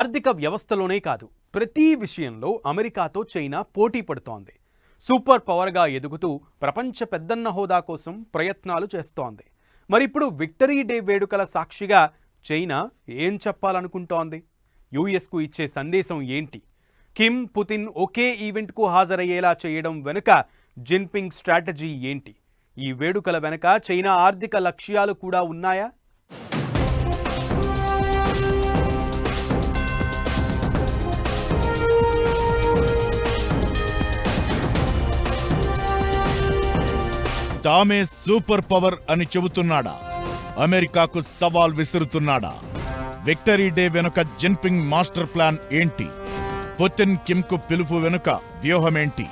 ఆర్థిక వ్యవస్థలోనే కాదు ప్రతి విషయంలో అమెరికాతో చైనా పోటీ పడుతోంది. సూపర్ పవర్గా ఎదుగుతూ ప్రపంచ పెద్దన్న హోదా కోసం ప్రయత్నాలు చేస్తోంది. మరి ఇప్పుడు విక్టరీ డే వేడుకల సాక్షిగా చైనా ఏం చెప్పాలనుకుంటోంది? యుఎస్కు ఇచ్చే సందేశం ఏంటి? కిమ్ పుతిన్ ఒకే ఈవెంట్కు హాజరయ్యేలా చేయడం వెనుక జిన్పింగ్ స్ట్రాటజీ ఏంటి? ఈ వేడుకల వెనుక చైనా ఆర్థిక లక్ష్యాలు కూడా ఉన్నాయా? తామే సూపర్ పవర్ అని చెబుతున్నాడా? అమెరికాకు సవాల్ విసురుతున్నాడా? విక్టరీ డే వెనుక జిన్పింగ్ మాస్టర్ ప్లాన్ ఏంటి? పుతిన్ కిమ్కు పిలుపు వెనుక వ్యూహమేంటి?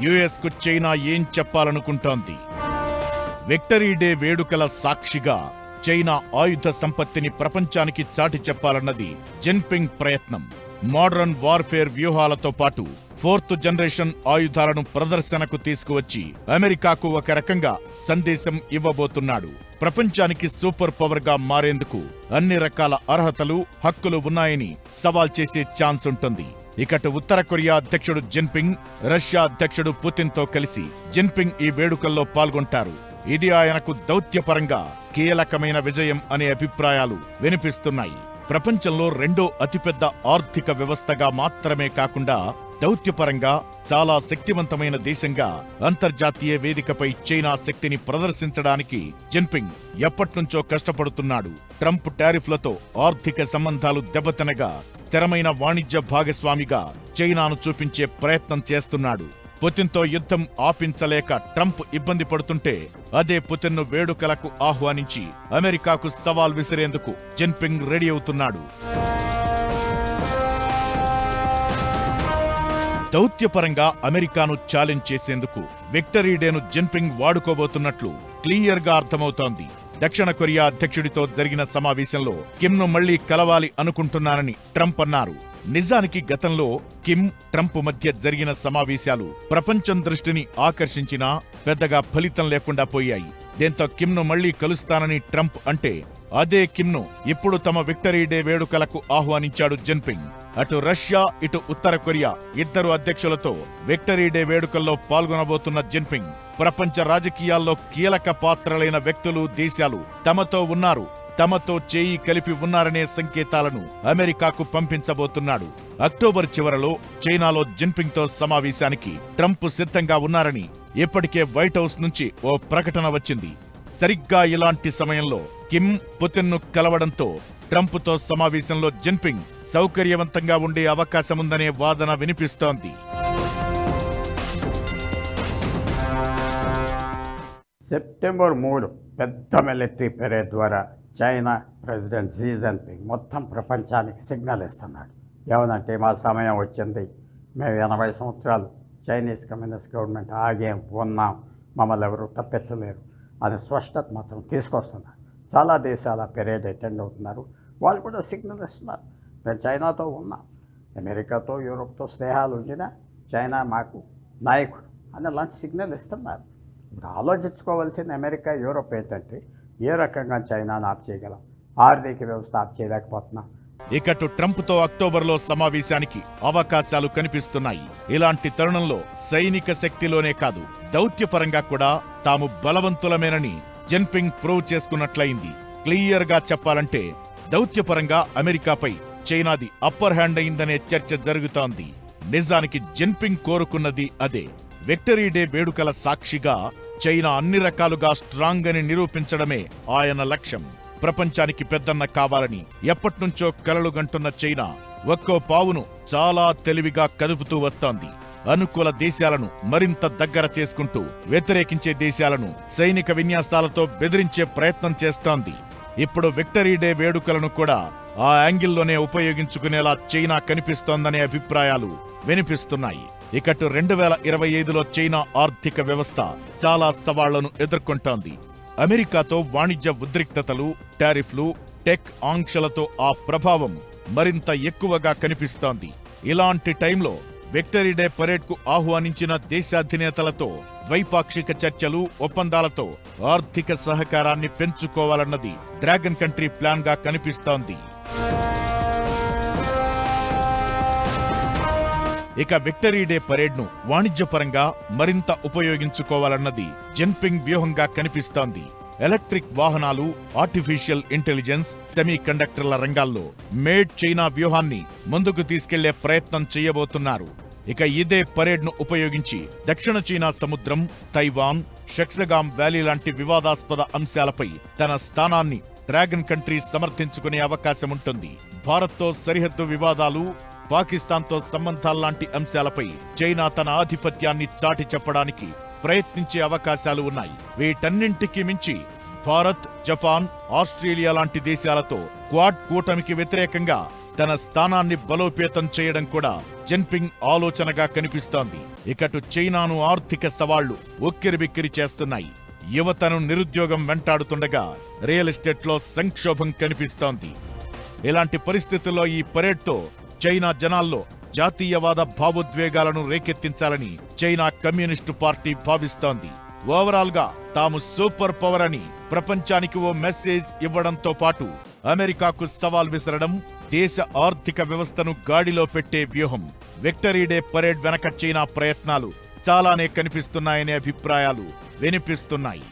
యుఎస్కు చైనా ఏం చెప్పాలనుకుంటోంది? విక్టరీ డే వేడుకల సాక్షిగా చైనా ఆయుధ సంపత్తిని ప్రపంచానికి చాటి చెప్పాలన్నది జిన్పింగ్ ప్రయత్నం. మోడర్న్ వార్ఫేర్ వ్యూహాలతో పాటు ఫోర్త్ జనరేషన్ ఆయుధాలను ప్రదర్శనకు తీసుకువచ్చి అమెరికాకు ఒక రకంగా సందేశం ఇవ్వబోతున్నాడు. ప్రపంచానికి సూపర్ పవర్గా మారేందుకు అన్ని రకాల అర్హతలు హక్కులు ఉన్నాయని సవాల్ చేసే ఛాన్స్ ఉంటుంది. ఇకట ఉత్తర కొరియా అధ్యక్షుడు జిన్పింగ్ రష్యా అధ్యక్షుడు పుతిన్తో కలిసి జిన్పింగ్ ఈ వేడుకల్లో పాల్గొంటారు. ఇది ఆయనకు దౌత్యపరంగా కీలకమైన విజయం అనే అభిప్రాయాలు వినిపిస్తున్నాయి. ప్రపంచంలో రెండో అతిపెద్ద ఆర్థిక వ్యవస్థగా మాత్రమే కాకుండా దౌత్యపరంగా చాలా శక్తివంతమైన దేశంగా అంతర్జాతీయ వేదికపై చైనా శక్తిని ప్రదర్శించడానికి జిన్పింగ్ ఎప్పట్నుంచో కష్టపడుతున్నాడు. ట్రంప్ టారిఫ్లతో ఆర్థిక సంబంధాలు దెబ్బతినగా స్థిరమైన వాణిజ్య భాగస్వామిగా చైనాను చూపించే ప్రయత్నం చేస్తున్నాడు. పుతిన్తో యుద్ధం ఆపించలేక ట్రంప్ ఇబ్బంది పడుతుంటే అదే పుతిన్ను వేడుకలకు ఆహ్వానించి అమెరికాకు సవాల్ విసిరేందుకు జిన్పింగ్ రెడీ అవుతున్నాడు. దౌత్యపరంగా అమెరికాను ఛాలెంజ్ చేసేందుకు విక్టరీ డేను జిన్పింగ్ వాడుకోబోతున్నట్లు క్లియర్గా అర్థమవుతోంది. దక్షిణ కొరియా అధ్యక్షుడితో జరిగిన సమావేశంలో కిమ్ను మళ్ళీ కలవాలి అనుకుంటున్నానని ట్రంప్ అన్నారు. నిజానికి గతంలో కిమ్ ట్రంప్ మధ్య జరిగిన సమావేశాలు ప్రపంచం దృష్టిని ఆకర్షించినా పెద్దగా ఫలితం లేకుండా పోయాయి. దీంతో కిమ్ను మళ్ళీ కలుస్తానని ట్రంప్ అంటే అదే కిమ్ను ఇప్పుడు తమ విక్టరీ డే వేడుకలకు ఆహ్వానించాడు జిన్పింగ్. అటు రష్యా ఇటు ఉత్తర కొరియా ఇద్దరు అధ్యక్షులతో విక్టరీ డే వేడుకల్లో పాల్గొనబోతున్న జిన్పింగ్. ప్రపంచ రాజకీయాల్లో కీలక పాత్రలైన వ్యక్తులు దేశాలు తమతో ఉన్నారు తమతో చేయి కలిపి ఉన్నారనే సంకేతాలను అమెరికాకు పంపించబోతున్నాడు. అక్టోబర్ చివరలో చైనాలో జిన్పింగ్తో సమావేశానికి ట్రంప్ సిద్ధంగా ఉన్నారని ఇప్పటికే వైట్ హౌస్ నుంచి ఓ ప్రకటన వచ్చింది. సరిగ్గా ఇలాంటి సమయంలో కిమ్ పుతిన్ను కలవడంతో ట్రంప్తో సమావేశంలో జిన్పింగ్ సౌకర్యవంతంగా ఉండే అవకాశముందనే వాదన వినిపిస్తోంది. సెప్టెంబర్ మూడు పెద్ద మిలిటరీ పెరేడ్ ద్వారా చైనా ప్రెసిడెంట్ జీ జిన్పింగ్ మొత్తం ప్రపంచానికి సిగ్నల్ ఇస్తున్నాడు. ఏమనంటే మా సమయం వచ్చింది. మేము ఎనభై సంవత్సరాలు చైనీస్ కమ్యూనిస్ట్ గవర్నమెంట్ ఆగేం ఉన్నాం. మమ్మల్ని ఎవరు తప్పించలేరు అనే స్పష్టత మాత్రం తీసుకొస్తున్నారు. చాలా దేశాల పెరేడ్ అటెండ్ అవుతున్నారు. వాళ్ళు కూడా సిగ్నల్ ఇస్తున్నారు. మేము చైనాతో ఉన్నాం అమెరికాతో యూరోప్తో స్నేహాలు ఉంచిన చైనా మాకు నాయకుడు అని లంచ్ సిగ్నల్ ఇస్తున్నారు ఇప్పుడు ఆలోచించుకోవాల్సిన అమెరికా యూరోప్ ఏంటంటే ఏ రకంగా చైనాను ఆప్ చేయగలం ఆర్థిక వ్యవస్థ ఆప్ చేయలేకపోతున్నాం ఇకటు ట్రంప్తో అక్టోబర్లో సమావేశానికి అవకాశాలు కనిపిస్తున్నాయి ఇలాంటి తరుణంలో సైనిక శక్తిలోనే కాదు దౌత్యపరంగా కూడా తాము బలవంతులమేనని జిన్పింగ్ ప్రూవ్ చేసుకున్నట్లయింది. క్లియర్గా చెప్పాలంటే దౌత్యపరంగా అమెరికాపై చైనాది అప్పర్ హ్యాండ్ అయిందనే చర్చ జరుగుతోంది. నిజానికి జిన్పింగ్ కోరుకున్నది అదే. విక్టరీ డే వేడుకల సాక్షిగా చైనా అన్ని రకాలుగా స్ట్రాంగ్ అని నిరూపించడమే ఆయన లక్ష్యం. ప్రపంచానికి పెద్దన్న కావాలని ఎప్పట్నుంచో కలలు గంటున్న చైనా ఒక్కో పావును చాలా తెలివిగా కదుపుతూ వస్తోంది. అనుకూల దేశాలను మరింత దగ్గర చేసుకుంటూ వ్యతిరేకించే దేశాలను సైనిక విన్యాసాలతో బెదిరించే ప్రయత్నం చేస్తోంది. ఇప్పుడు విక్టరీ డే వేడుకలను కూడా ఆ యాంగిల్లోనే ఉపయోగించుకునేలా చైనా కనిపిస్తోందనే అభిప్రాయాలు వినిపిస్తున్నాయి. ఇకటు రెండు వేల ఇరవై ఐదులో చైనా ఆర్థిక వ్యవస్థ చాలా సవాళ్ళను ఎదుర్కొంటోంది. అమెరికాతో వాణిజ్య ఉద్రిక్తతలు టారిఫ్లు టెక్ ఆంక్షలతో ఆ ప్రభావం మరింత ఎక్కువగా కనిపిస్తోంది. ఇలాంటి టైంలో విక్టరీ డే పరేడ్కు ఆహ్వానించిన దేశాధినేతలతో ద్వైపాక్షిక చర్చలు ఒప్పందాలతో ఆర్థిక సహకారాన్ని పెంచుకోవాలన్నది డ్రాగన్ కంట్రీ ప్లాన్గా కనిపిస్తోంది. ఇక విక్టరీ డే పరేడ్ను వాణిజ్యపరంగా మరింత ఉపయోగించుకోవాలన్నది జిన్పింగ్ వ్యూహంగా కనిపిస్తోంది. ఎలక్ట్రిక్ వాహనాలు ఆర్టిఫిషియల్ ఇంటెలిజెన్స్ సెమీ కండక్టర్ల రంగాల్లో మేడ్ చైనా వ్యూహాన్ని ముందుకు తీసుకెళ్ళే ప్రయత్నం చేయబోతున్నారు. ఇక ఇదే పరేడ్ను ఉపయోగించి దక్షిణ చైనా సముద్రం తైవాన్ షక్సగాం వ్యాలీ లాంటి వివాదాస్పద అంశాలపై తన స్థానాన్ని డ్రాగన్ కంట్రీ సమర్థించుకునే అవకాశం ఉంటుంది. భారత్తో సరిహద్దు వివాదాలు పాకిస్తాన్తో సంబంధాల్లాంటి అంశాలపై చైనా తన ఆధిపత్యాన్ని చాటి చెప్పడానికి ప్రయత్నించే అవకాశాలు ఉన్నాయి. వీటన్నింటికి మించి భారత్ జపాన్ ఆస్ట్రేలియా లాంటి దేశాలతో క్వాడ్ కూటమికి వ్యతిరేకంగా తన స్థానాన్ని బలోపేతం చేయడం కూడా జిన్పింగ్ ఆలోచనగా కనిపిస్తోంది. ఇకటు చైనాను ఆర్థిక సవాళ్ళు ఉక్కిరిబిక్కిరి చేస్తున్నాయి. యువతను నిరుద్యోగం వెంటాడుతుండగా రియల్ ఎస్టేట్లో సంక్షోభం కనిపిస్తోంది. ఇలాంటి పరిస్థితుల్లో ఈ పరేడ్తో చైనా జనాల్లో జాతీయవాద భావోద్వేగాలను రేకెత్తించాలని చైనా కమ్యూనిస్టు పార్టీ భావిస్తోంది. ఓవరాల్గా తాము సూపర్ పవర్ అని ప్రపంచానికి ఓ మెసేజ్ ఇవ్వడంతో పాటు అమెరికాకు సవాల్ విసరడం దేశ ఆర్థిక వ్యవస్థను గాడిలో పెట్టే వ్యూహం విక్టరీ డే పరేడ్ వెనక చైనా ప్రయత్నాలు చాలానే కనిపిస్తున్నాయనే అభిప్రాయాలు వినిపిస్తున్నాయి.